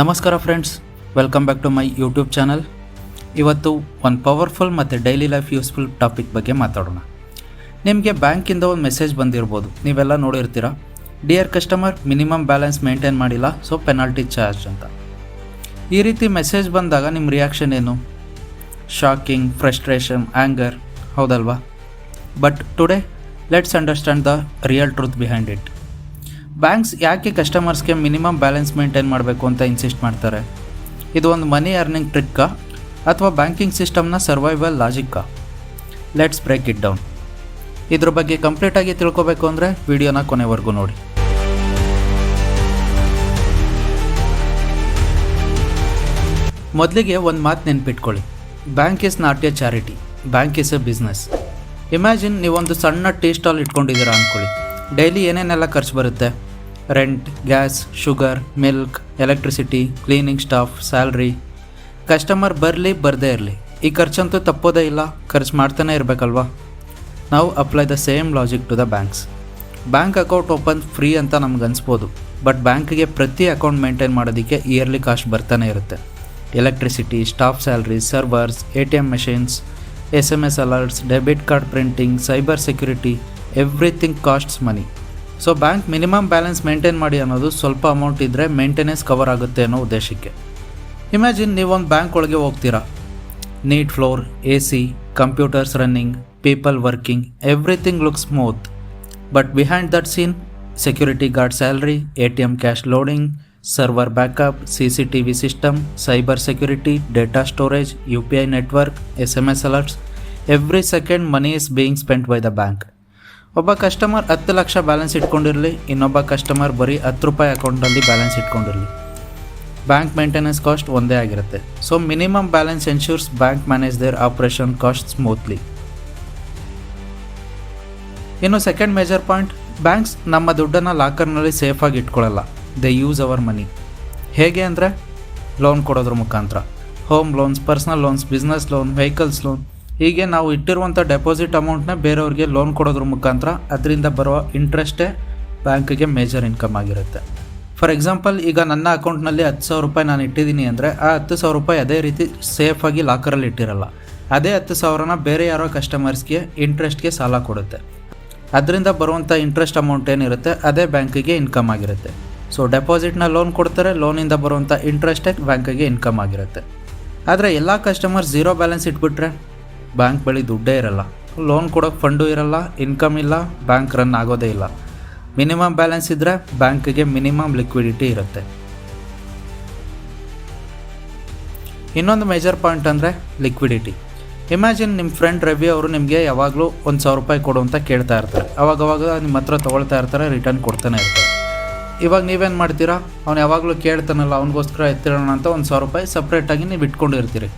ನಮಸ್ಕಾರ friends welcome back to my YouTube channel ಇವತ್ತು ಒಂದು ಪವರ್ಫುಲ್ ಮತ್ತು ಡೈಲಿ ಲೈಫ್ ಯೂಸ್ಫುಲ್ ಟಾಪಿಕ್ ಬಗ್ಗೆ ಮಾತಾಡೋಣ. ನಿಮಗೆ ಬ್ಯಾಂಕಿಂದ ಒಂದು ಮೆಸೇಜ್ ಬಂದಿರ್ಬೋದು, ನೀವೆಲ್ಲ ನೋಡಿರ್ತೀರಾ? Dear customer minimum balance maintain ಮಾಡಿಲ್ಲ ಸೊ ಪೆನಾಲ್ಟಿ ಚಾರ್ಜ್ ಅಂತ. ಈ ರೀತಿ ಮೆಸೇಜ್ ಬಂದಾಗ ನಿಮ್ಮ ರಿಯಾಕ್ಷನ್ ಏನು? ಶಾಕಿಂಗ್ ಫ್ರಸ್ಟ್ರೇಷನ್ ಆ್ಯಂಗರ್ ಹೌದಲ್ವಾ? But today let's understand the real truth behind it banks ಯಾಕೆ ಕಸ್ಟಮರ್ಸ್ಗೆ ಮಿನಿಮಮ್ ಬ್ಯಾಲೆನ್ಸ್ ಮೇಂಟೈನ್ ಮಾಡಬೇಕು ಅಂತ ಇನ್ಸಿಸ್ಟ್ ಮಾಡ್ತಾರೆ? ಇದು ಒಂದು ಮನಿ ಅರ್ನಿಂಗ್ ಟ್ರಿಕ್ಕಾ ಅಥವಾ ಬ್ಯಾಂಕಿಂಗ್ ಸಿಸ್ಟಮ್ನ ಸರ್ವೈವಲ್ ಲಾಜಿಕ್ಕಾ ಲೆಟ್ಸ್ ಬ್ರೇಕ್ ಇಟ್ ಡೌನ್ ಇದ್ರ ಬಗ್ಗೆ ಕಂಪ್ಲೀಟಾಗಿ ತಿಳ್ಕೊಬೇಕು ಅಂದರೆ ವಿಡಿಯೋನ ಕೊನೆವರೆಗೂ ನೋಡಿ. ಮೊದಲಿಗೆ ಒಂದು ಮಾತು ನೆನ್ಪಿಟ್ಕೊಳ್ಳಿ. Bank is not a charity bank is a business imagine ನೀವೊಂದು ಸಣ್ಣ ಟೀ ಸ್ಟಾಲ್ ಇಟ್ಕೊಂಡಿದ್ದೀರಾ ಅಂದ್ಕೊಳ್ಳಿ ಡೈಲಿ ಏನೇನೆಲ್ಲ ಖರ್ಚು ಬರುತ್ತೆ? Rent gas sugar milk electricity cleaning staff salary customer ಬರಲಿ, ಬರದೇ ಇರಲಿ. ಈ ಖರ್ಚಂತೂ ತಪ್ಪೋದೇ ಇಲ್ಲ. ಖರ್ಚು ಮಾಡ್ತಾನೆ ಇರಬೇಕಲ್ವಾ? ನಾವು apply the same logic to the banks bank account open free ಅಂತ ನಮ್ಗೆ ಅನಿಸ್ಬೋದು. ಬಟ್ ಬ್ಯಾಂಕ್ಗೆ ಪ್ರತಿ ಅಕೌಂಟ್ ಮೇಂಟೈನ್ ಮಾಡೋದಕ್ಕೆ ಇಯರ್ಲಿ ಕಾಸ್ಟ್ ಬರ್ತಾನೆ ಇರುತ್ತೆ. Electricity staff salary servers A T M machines S M S alerts debit card printing cyber security everything costs money so bank minimum balance maintain ಮಾಡಿ ಅನ್ನೋದು ಸ್ವಲ್ಪ ಅಮೌಂಟ್ ಇದ್ದರೆ maintenance cover ಆಗುತ್ತೆ ಅನ್ನೋ ಉದ್ದೇಶಕ್ಕೆ. ಇಮ್ಯಾಜಿನ್ ನೀವೊಂದು ಬ್ಯಾಂಕ್ ಒಳಗೆ ಹೋಗ್ತೀರಾ. Neat floor A C computers running people working everything look smooth but behind that scene security guard salary A T M cash loading server backup C C T V system cyber security data storage U P I network S M S alerts every second money is being spend by the bank ಒಬ್ಬ customer ಹತ್ತು lakh balance ಇಟ್ಕೊಂಡಿರಲಿ, ಇನ್ನೊಬ್ಬ customer ಬರೀ ಹತ್ತು ರೂಪಾಯಿ ಅಕೌಂಟಲ್ಲಿ balance ಇಟ್ಕೊಂಡಿರಲಿ. Bank maintenance cost ಒಂದೇ ಆಗಿರುತ್ತೆ. So minimum balance ensures bank manage their operation cost smoothly ಇನ್ನು ಸೆಕೆಂಡ್ ಮೇಜರ್ ಪಾಯಿಂಟ್ ಬ್ಯಾಂಕ್ಸ್ ನಮ್ಮ ದುಡ್ಡನ್ನು ಲಾಕರ್ನಲ್ಲಿ ಸೇಫಾಗಿ ಇಟ್ಕೊಳ್ಳಲ್ಲ. ದೇ ಯೂಸ್ ಅವರ್ ಮನಿ ಹೇಗೆ ಅಂದರೆ ಲೋನ್ ಕೊಡೋದ್ರ ಮುಖಾಂತರ. Home loans personal loans business loan vehicles loan ಹೀಗೆ ನಾವು ಇಟ್ಟಿರುವಂಥ ಡೆಪಾಸಿಟ್ ಅಮೌಂಟ್ನ ಬೇರೆಯವ್ರಿಗೆ ಲೋನ್ ಕೊಡೋದ್ರ ಮುಖಾಂತರ ಅದರಿಂದ ಬರುವ ಇಂಟ್ರೆಸ್ಟೇ ಬ್ಯಾಂಕಿಗೆ ಮೇಜರ್ ಇನ್ಕಮ್ ಆಗಿರುತ್ತೆ. ಫಾರ್ ಎಕ್ಸಾಂಪಲ್ ಈಗ ನನ್ನ ಅಕೌಂಟ್ನಲ್ಲಿ ಹತ್ತು ಸಾವಿರ ರೂಪಾಯಿ ನಾನು ಇಟ್ಟಿದ್ದೀನಿ ಅಂದರೆ ಆ ಹತ್ತು ಸಾವಿರ ರೂಪಾಯಿ ಅದೇ ರೀತಿ ಸೇಫಾಗಿ ಲಾಕರಲ್ಲಿ ಇಟ್ಟಿರಲ್ಲ. ಅದೇ ಹತ್ತು ಸಾವಿರನ ಬೇರೆ ಯಾರೋ ಕಸ್ಟಮರ್ಸ್ಗೆ ಇಂಟ್ರೆಸ್ಟ್ಗೆ ಸಾಲ ಕೊಡುತ್ತೆ. ಅದರಿಂದ ಬರುವಂಥ ಇಂಟ್ರೆಸ್ಟ್ ಅಮೌಂಟ್ ಏನಿರುತ್ತೆ ಅದೇ ಬ್ಯಾಂಕಿಗೆ ಇನ್ಕಮ್ ಆಗಿರುತ್ತೆ. ಸೊ ಡೆಪಾಸಿಟ್ನ ಲೋನ್ ಕೊಡ್ತಾರೆ ಲೋನಿಂದ ಬರುವಂಥ ಇಂಟ್ರೆಸ್ಟೇ ಬ್ಯಾಂಕಿಗೆ ಇನ್ಕಮ್ ಆಗಿರುತ್ತೆ. ಆದರೆ ಎಲ್ಲ ಕಸ್ಟಮರ್ ಝೀರೋ ಬ್ಯಾಲೆನ್ಸ್ ಇಟ್ಬಿಟ್ರೆ? ಬ್ಯಾಂಕ್ ಬಳಿ ದುಡ್ಡೇ ಇರಲ್ಲ. ಲೋನ್ ಕೊಡೋಕ್ಕೆ ಫಂಡು ಇರಲ್ಲ, ಇನ್ಕಮ್ ಇಲ್ಲ, ಬ್ಯಾಂಕ್ ರನ್ ಆಗೋದೇ ಇಲ್ಲ. ಮಿನಿಮಮ್ ಬ್ಯಾಲೆನ್ಸ್ ಇದ್ದರೆ ಬ್ಯಾಂಕಿಗೆ ಮಿನಿಮಮ್ ಲಿಕ್ವಿಡಿಟಿ ಇರುತ್ತೆ. ಇನ್ನೊಂದು ಮೇಜರ್ ಪಾಯಿಂಟ್ ಅಂದರೆ ಲಿಕ್ವಿಡಿಟಿ. ಇಮ್ಯಾಜಿನ್ ನಿಮ್ಮ ಫ್ರೆಂಡ್ ರವಿ ಅವರು ನಿಮಗೆ ಯಾವಾಗಲೂ ಒಂದು ಸಾವಿರ ರೂಪಾಯಿ ಕೊಡು ಅಂತ ಕೇಳ್ತಾ ಇರ್ತಾರೆ. ಅವಾಗವಾಗ ನಿಮ್ಮ ಹತ್ರ ತೊಗೊಳ್ತಾ ಇರ್ತಾರೆ, ರಿಟರ್ನ್ ಕೊಡ್ತಾನೆ ಇರ್ತಾರೆ. ಇವಾಗ ನೀವೇನು ಮಾಡ್ತೀರಾ? ಅವ್ನು ಯಾವಾಗಲೂ ಕೇಳ್ತಾನಲ್ಲ, ಅವನಿಗೋಸ್ಕರ ಎತ್ತಿರೋಣ ಅಂತ ಒಂದು ಸಾವಿರ ರೂಪಾಯಿ ಸಪ್ರೇಟಾಗಿ ನೀವು ಇಟ್ಕೊಂಡಿರ್ತೀರಿ.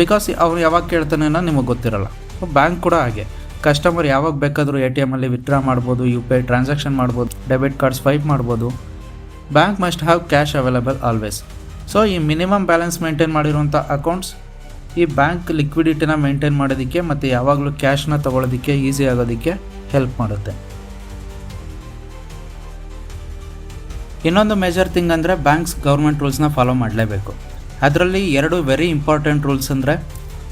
ಬಿಕಾಸ್ ಅವ್ರು ಯಾವಾಗ ಕೇಳ್ತಾನೆ ಅನ್ನೋ ನಿಮಗೆ ಗೊತ್ತಿರಲ್ಲ. ಬ್ಯಾಂಕ್ ಕೂಡ ಹಾಗೆ. ಕಸ್ಟಮರ್ ಯಾವಾಗ ಬೇಕಾದರೂ ಎ ಟಿ ಎಮಲ್ಲಿ ವಿತ್ಡ್ರಾ ಮಾಡ್ಬೋದು ಯು ಪಿ ಐ ಟ್ರಾನ್ಸಾಕ್ಷನ್ ಮಾಡ್ಬೋದು ಡೆಬಿಟ್ ಕಾರ್ಡ್ ಸ್ವೈಪ್ ಮಾಡ್ಬೋದು. Bank must have cash available always so ಈ ಮಿನಿಮಮ್ ಬ್ಯಾಲೆನ್ಸ್ ಮೇಂಟೈನ್ ಮಾಡಿರುವಂಥ ಅಕೌಂಟ್ಸ್ ಈ ಬ್ಯಾಂಕ್ ಲಿಕ್ವಿಡಿಟಿನ ಮೇಂಟೈನ್ ಮಾಡೋದಕ್ಕೆ ಮತ್ತು ಯಾವಾಗಲೂ ಕ್ಯಾಶ್ನ ತೊಗೊಳೋದಕ್ಕೆ ಈಸಿ ಆಗೋದಕ್ಕೆ ಹೆಲ್ಪ್ ಮಾಡುತ್ತೆ. ಇನ್ನೊಂದು ಮೇಜರ್ ಥಿಂಗ್ ಅಂದರೆ ಬ್ಯಾಂಕ್ಸ್ ಗೌರ್ಮೆಂಟ್ ರೂಲ್ಸ್ನ ಫಾಲೋ ಮಾಡಲೇಬೇಕು. ಅದರಲ್ಲಿ ಎರಡು ವೆರಿ ಇಂಪಾರ್ಟೆಂಟ್ ರೂಲ್ಸ್ ಅಂದರೆ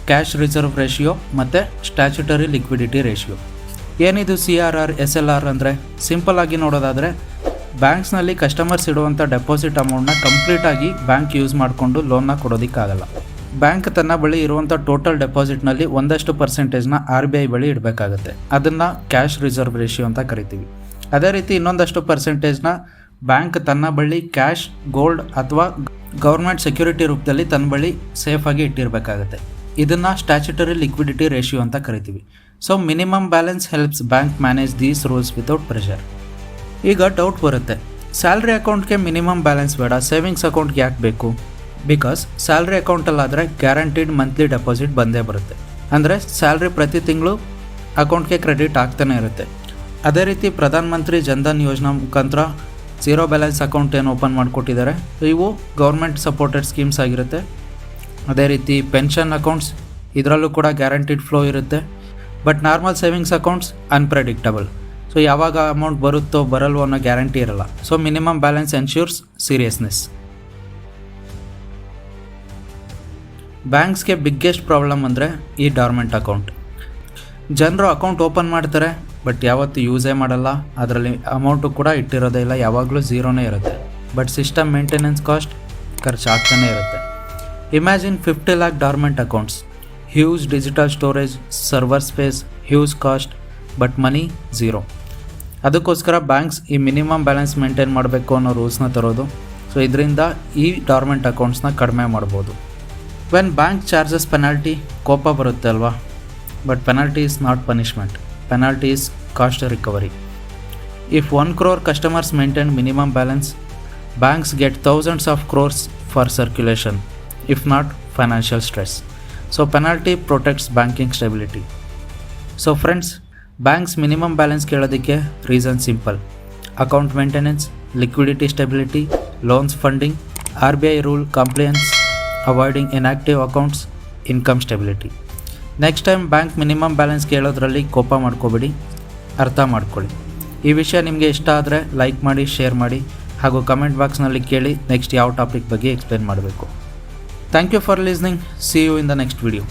ಕ್ಯಾಶ್ ರಿಸರ್ವ್ ರೇಷಿಯೋ ಮತ್ತು ಸ್ಟ್ಯಾಚುಟರಿ ಲಿಕ್ವಿಡಿಟಿ ರೇಷಿಯೋ ಏನಿದು C R R S L R ಅಂದರೆ ಸಿಂಪಲ್ ಆಗಿ ನೋಡೋದಾದರೆ ಬ್ಯಾಂಕ್ಸ್ನಲ್ಲಿ ಕಸ್ಟಮರ್ಸ್ ಇಡುವಂಥ ಡೆಪಾಸಿಟ್ ಅಮೌಂಟ್ನ ಕಂಪ್ಲೀಟಾಗಿ ಬ್ಯಾಂಕ್ ಯೂಸ್ ಮಾಡಿಕೊಂಡು ಲೋನ್ನ ಕೊಡೋದಕ್ಕಾಗಲ್ಲ. ಬ್ಯಾಂಕ್ ತನ್ನ ಬಳಿ ಇರುವಂಥ ಟೋಟಲ್ ಡೆಪಾಸಿಟ್ನಲ್ಲಿ ಒಂದಷ್ಟು ಪರ್ಸೆಂಟೇಜ್ನ ಆರ್ ಬಿ ಐ ಬಳಿ ಇಡಬೇಕಾಗತ್ತೆ. ಅದನ್ನು ಕ್ಯಾಶ್ ರಿಸರ್ವ್ ರೇಷಿಯೋ ಅಂತ ಕರಿತೀವಿ. ಅದೇ ರೀತಿ ಇನ್ನೊಂದಷ್ಟು ಪರ್ಸೆಂಟೇಜ್ನ ಬ್ಯಾಂಕ್ ತನ್ನ ಬಳಿ ಕ್ಯಾಶ್ ಗೋಲ್ಡ್ ಅಥವಾ ಗೌರ್ಮೆಂಟ್ ಸೆಕ್ಯೂರಿಟಿ ರೂಪದಲ್ಲಿ ತನ್ನ ಬಳಿ ಸೇಫಾಗಿ ಇಟ್ಟಿರಬೇಕಾಗುತ್ತೆ. ಇದನ್ನು ಸ್ಟ್ಯಾಚುಟರಿ ಲಿಕ್ವಿಡಿಟಿ ರೇಷಿಯೋ ಅಂತ ಕರಿತೀವಿ. So minimum balance helps bank manage these rules without pressure ಈಗ ಡೌಟ್ ಬರುತ್ತೆ. ಸ್ಯಾಲ್ರಿ ಅಕೌಂಟ್ಗೆ ಮಿನಿಮಮ್ ಬ್ಯಾಲೆನ್ಸ್ ಬೇಡ ಸೇವಿಂಗ್ಸ್ ಅಕೌಂಟ್ಗೆ ಯಾಕೆ ಬೇಕು? ಬಿಕಾಸ್ ಸ್ಯಾಲ್ರಿ ಅಕೌಂಟಲ್ಲಾದರೆ ಗ್ಯಾರಂಟಿಡ್ ಮಂತ್ಲಿ ಡೆಪಾಸಿಟ್ ಬಂದೇ ಬರುತ್ತೆ. ಅಂದರೆ ಸ್ಯಾಲ್ರಿ ಪ್ರತಿ ತಿಂಗಳು ಅಕೌಂಟ್ಗೆ ಕ್ರೆಡಿಟ್ ಆಗ್ತಾನೆ ಇರುತ್ತೆ. ಅದೇ ರೀತಿ ಪ್ರಧಾನ ಮಂತ್ರಿ ಜನ್ಧನ್ ಯೋಜನಾ ಮುಖಾಂತರ ಝೀರೋ ಬ್ಯಾಲೆನ್ಸ್ ಅಕೌಂಟ್ ಏನು ಓಪನ್ ಮಾಡಿಕೊಟ್ಟಿದ್ದಾರೆ. ಇವು ಗೌರ್ಮೆಂಟ್ ಸಪೋರ್ಟೆಡ್ ಸ್ಕೀಮ್ಸ್ ಆಗಿರುತ್ತೆ. ಅದೇ ರೀತಿ ಪೆನ್ಷನ್ ಅಕೌಂಟ್ಸ್ ಇದರಲ್ಲೂ ಕೂಡ ಗ್ಯಾರಂಟಿಡ್ ಫ್ಲೋ ಇರುತ್ತೆ. But normal savings accounts unpredictable so ಯಾವಾಗ ಅಮೌಂಟ್ ಬರುತ್ತೋ, ಬರಲ್ವೋ ಅನ್ನೋ ಗ್ಯಾರಂಟಿ ಇರಲ್ಲ. So minimum balance ensures seriousness ಬ್ಯಾಂಕ್ಸ್ಗೆ biggest problem ಅಂದರೆ ಈ ಡಾರ್ಮೆಂಟ್ ಅಕೌಂಟ್ ಜನರು ಅಕೌಂಟ್ ಓಪನ್ ಮಾಡ್ತಾರೆ ಬಟ್ ಯಾವತ್ತೂ ಯೂಸೇ ಮಾಡಲ್ಲ. ಅದರಲ್ಲಿ ಅಮೌಂಟು ಕೂಡ ಇಟ್ಟಿರೋದೇ ಇಲ್ಲ. ಯಾವಾಗಲೂ ಝೀರೋನೇ ಇರುತ್ತೆ. ಬಟ್ ಸಿಸ್ಟಮ್ ಮೇಂಟೆನೆನ್ಸ್ ಕಾಸ್ಟ್ ಖರ್ಚು ಆಗ್ತಾನೆ ಇರುತ್ತೆ. Imagine fifty lakh dormant accounts huge digital storage server space huge cost but money zero ಅದಕ್ಕೋಸ್ಕರ ಬ್ಯಾಂಕ್ಸ್ ಈ ಮಿನಿಮಮ್ ಬ್ಯಾಲೆನ್ಸ್ ಮೇಂಟೈನ್ ಮಾಡಬೇಕು ಅನ್ನೋ ರೂಲ್ಸ್ನ ತರೋದು. ಸೊ ಇದರಿಂದ ಈ ಡಾರ್ಮೆಂಟ್ ಅಕೌಂಟ್ಸ್ನ ಕಡಿಮೆ ಮಾಡ್ಬೋದು. ವೆನ್ ಬ್ಯಾಂಕ್ ಚಾರ್ಜಸ್ ಪೆನಾಲ್ಟಿ ಕೋಪ ಬರುತ್ತೆ ಅಲ್ವಾ? But penalty is not punishment penalty is cost recovery if one crore customers maintain minimum balance banks get thousands of crores for circulation if not financial stress so penalty protects banking stability so friends banks minimum balance ಕೇಳೋದಕ್ಕೆ reason simple account maintenance liquidity stability loans funding R B I rule compliance avoiding inactive accounts income stability Next time bank minimum balance ಕೇಳೋದ್ರಲ್ಲಿ ಕೋಪ ಮಾಡ್ಕೋಬೇಡಿ, ಅರ್ಥ ಮಾಡ್ಕೊಳ್ಳಿ. ಈ ವಿಷಯ ನಿಮಗೆ ಇಷ್ಟ ಆದರೆ ಲೈಕ್ ಮಾಡಿ ಶೇರ್ ಮಾಡಿ, ಹಾಗೂ ಕಮೆಂಟ್ ಬಾಕ್ಸ್ನಲ್ಲಿ ಕೇಳಿ ನೆಕ್ಸ್ಟ್ ಯಾವ ಟಾಪಿಕ್ ಬಗ್ಗೆ ಎಕ್ಸ್ಪ್ಲೇನ್ ಮಾಡಬೇಕು. Thank you for listening see you in the next video